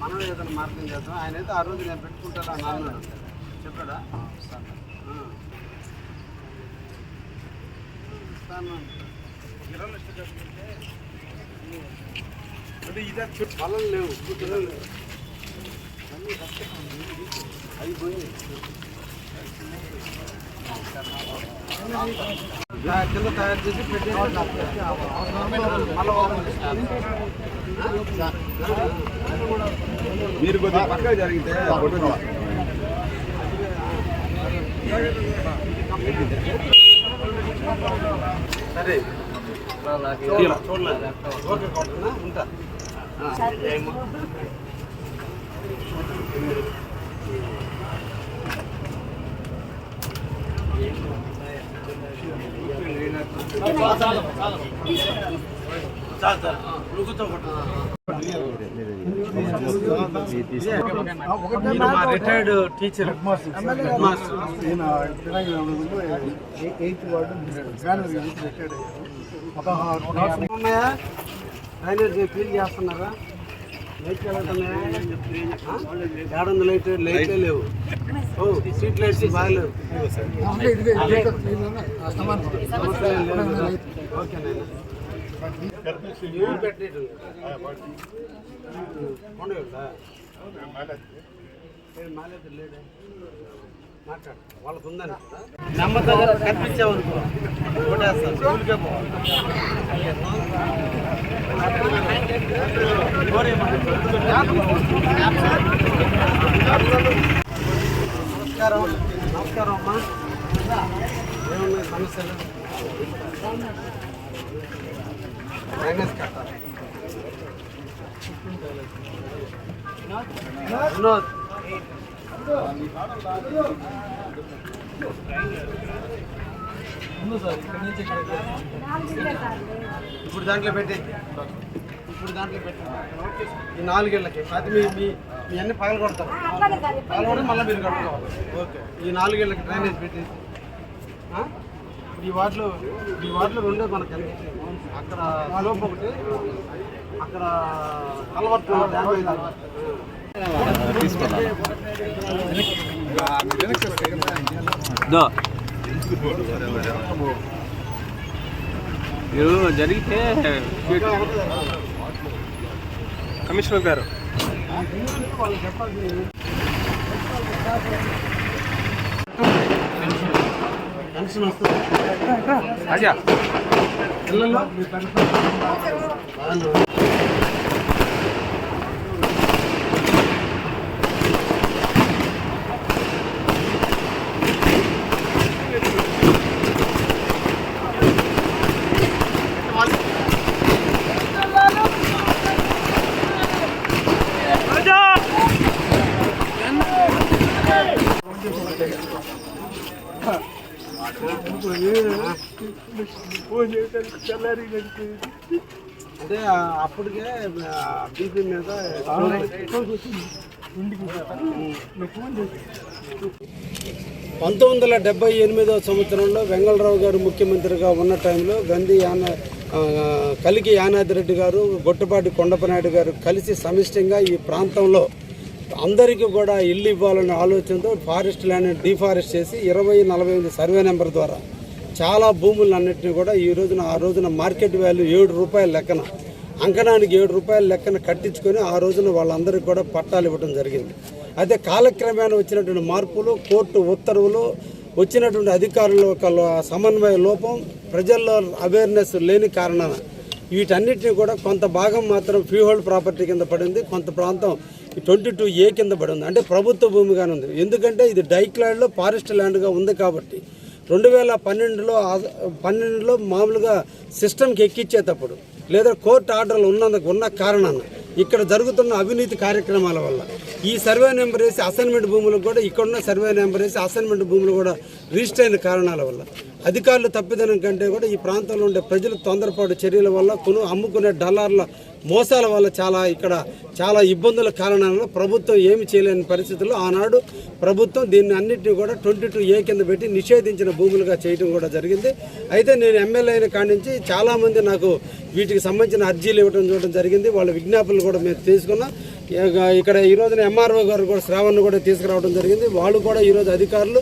మనం ఏదైనా మార్గం చేద్దాం. ఆయన అయితే ఆ రోజు నేను పెట్టుకుంటాను అని అన్నాడు. చెప్పాడా? పొలం లేవు అవి పోయి కింద తయారు చేసి పెట్టేసి మళ్ళీ ఓపెన్ చేస్తాను. మీరు కొద్దిగా పక్కకు జరిగితే ఫోటో తీస్తాను. సరే చూడలే చూడలేదు ఓకే కొడుతున్నా ఉంటా ఆ. మా retired teacher. Eighth ward retired చేస్తున్నారా లైట్లు లైట్ లైట్లే లేవు ఓ స్ట్రీట్ లైట్స్ బాగాలేవు సమస్య ఓకే పెట్టలేదు మాట్లాడు వాళ్ళకు ఉందని నమ్మ దగ్గర కనిపించావనుకో కొట్టేస్తాను స్కూల్కే నమస్కారం నమస్కారం అమ్మా ఏమున్నాయి సమస్యలు డ్రైనేజ్ కట్టాలి వినోద్. ఇప్పుడు దాంట్లో పెట్టి. ఇప్పుడు దాంట్లో పెట్టి. ఈ నాలుగేళ్ళకి. అది మీ మీ మీ అన్ని పగలు కొడతారు. పగలు కొడితే మళ్ళీ మీరు కట్టుకోవాలి. ఓకే. ఈ నాలుగేళ్ళకి డ్రైనేజ్ పెట్టి. ఆ? ఈ వార్డులో ఈ వార్డులో రెండే మనకు కనిపించింది అక్కడ లోపు ఒకటి. అక్కడ కలవట్టు డ్యామేజ్ మీరు జరిగితే కమిషనర్ గారు పెన్షన్ వస్తుంది రాజా పిల్లలు అంటే అప్పటికే బీపీ మీద పంతొమ్మిది వందల డెబ్బై ఎనిమిదో సంవత్సరంలో వెంగళరావు గారు ముఖ్యమంత్రిగా ఉన్న టైంలో గంధీ యాన కలికి యానాది రెడ్డి గారు గొట్టుపాటి కొండపనాయుడు గారు కలిసి సమిష్టంగా ఈ ప్రాంతంలో అందరికీ కూడా ఇల్లు ఇవ్వాలనే ఆలోచనతో ఫారెస్ట్ ల్యాండ్ డిఫారెస్ట్ చేసి ఇరవై నలభై ఎనిమిది సర్వే నెంబర్ ద్వారా చాలా భూములన్నింటినీ కూడా ఈ రోజున ఆ రోజున మార్కెట్ వాల్యూ ఏడు రూపాయల లెక్కన అంకణానికి ఏడు రూపాయల లెక్కన కట్టించుకొని ఆ రోజున వాళ్ళందరికీ కూడా పట్టాలు ఇవ్వడం జరిగింది. అయితే కాలక్రమేణా వచ్చినటువంటి మార్పులు కోర్టు ఉత్తర్వులు వచ్చినటువంటి అధికారుల యొక్క సమన్వయ లోపం ప్రజల్లో అవేర్నెస్ లేని కారణాన వీటన్నిటిని కూడా కొంత భాగం మాత్రం ఫ్రీ హోల్డ్ ప్రాపర్టీ కింద పడింది. కొంత ప్రాంతం ట్వంటీ టూ ఏ కింద పడింది అంటే ప్రభుత్వ భూమిగానే ఉంది. ఎందుకంటే ఇది డైక్ ల్యాండ్లో ఫారెస్ట్ ల్యాండ్గా ఉంది కాబట్టి. రెండు వేల పన్నెండులో పన్నెండులో మామూలుగా సిస్టమ్కి ఎక్కించేటప్పుడు లేదా కోర్టు ఆర్డర్లు ఉన్నందుకు ఉన్న కారణాన ఇక్కడ జరుగుతున్న అవినీతి కార్యక్రమాల వల్ల ఈ సర్వే నెంబర్ వేసి అసైన్మెంట్ భూములకు కూడా ఇక్కడున్న సర్వే నెంబర్ వేసి అసైన్మెంట్ భూములు కూడా రిజిస్టర్ అయిన కారణాల వల్ల అధికారులు తప్పిదనం కంటే కూడా ఈ ప్రాంతంలో ఉండే ప్రజలు తొందరపాటు చర్యల వల్ల కొను అమ్ముకునే డాలర్ల మోసాల వల్ల చాలా ఇక్కడ చాలా ఇబ్బందుల కారణాలను ప్రభుత్వం ఏమి చేయలేని పరిస్థితుల్లో ఆనాడు ప్రభుత్వం దీన్ని అన్నింటినీ కూడా ట్వంటీ టూ ఏ కింద పెట్టి నిషేధించిన భూములుగా చేయడం కూడా జరిగింది. అయితే నేను ఎమ్మెల్యే అయిన కాడి నుంచి చాలామంది నాకు వీటికి సంబంధించిన అర్జీలు ఇవ్వడం చూడడం జరిగింది. వాళ్ళ విజ్ఞాపనలు కూడా మేము తీసుకున్నాం. ఇక్కడ ఈరోజున ఎంఆర్ఓ గారు కూడా శ్రావణ్ కూడా తీసుకురావడం జరిగింది. వాళ్ళు కూడా ఈరోజు అధికారులు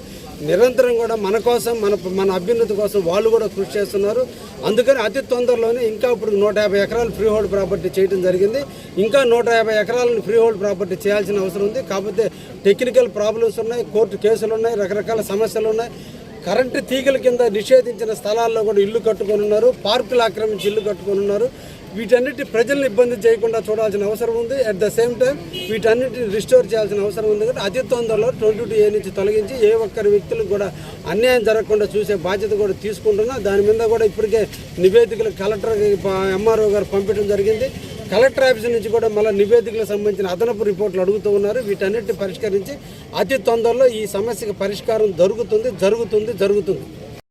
నిరంతరం కూడా మన కోసం మన మన అభ్యున్నతి కోసం వాళ్ళు కూడా కృషి చేస్తున్నారు. అందుకని అతి తొందరలోనే ఇంకా ఇప్పుడు నూట యాభై ఎకరాలు ఫ్రీ హోల్డ్ ప్రాపర్టీ చేయడం జరిగింది. ఇంకా నూట యాభై ఎకరాలను ఫ్రీ హోల్డ్ ప్రాపర్టీ చేయాల్సిన అవసరం ఉంది. కాకపోతే టెక్నికల్ ప్రాబ్లమ్స్ ఉన్నాయి కోర్టు కేసులు ఉన్నాయి రకరకాల సమస్యలు ఉన్నాయి. కరెంటు తీగల కింద నిషేధించిన స్థలాల్లో కూడా ఇల్లు కట్టుకొని ఉన్నారు. పార్కులు ఆక్రమించి ఇల్లు కట్టుకొని ఉన్నారు. వీటన్నిటి ప్రజలను ఇబ్బంది చేయకుండా చూడాల్సిన అవసరం ఉంది. అట్ ద సేమ్ టైం వీటన్నిటిని రిస్టోర్ చేయాల్సిన అవసరం ఉంది. కాబట్టి అతి తొందరలో ట్వంటీ టూ ఏ నుంచి తొలగించి ఏ ఒక్కరి వ్యక్తులకు కూడా అన్యాయం జరగకుండా చూసే బాధ్యత కూడా తీసుకుంటున్నా. దాని మీద కూడా ఇప్పటికే నివేదికలు కలెక్టర్ ఎంఆర్ఓ గారు పంపించడం జరిగింది. కలెక్టర్ ఆఫీస్ నుంచి కూడా మళ్ళీ నివేదికలకు సంబంధించిన అదనపు రిపోర్ట్లు అడుగుతూ ఉన్నారు. వీటన్నిటిని పరిష్కరించి అతి తొందరలో ఈ సమస్యకి పరిష్కారం జరుగుతుంది జరుగుతుంది జరుగుతుంది.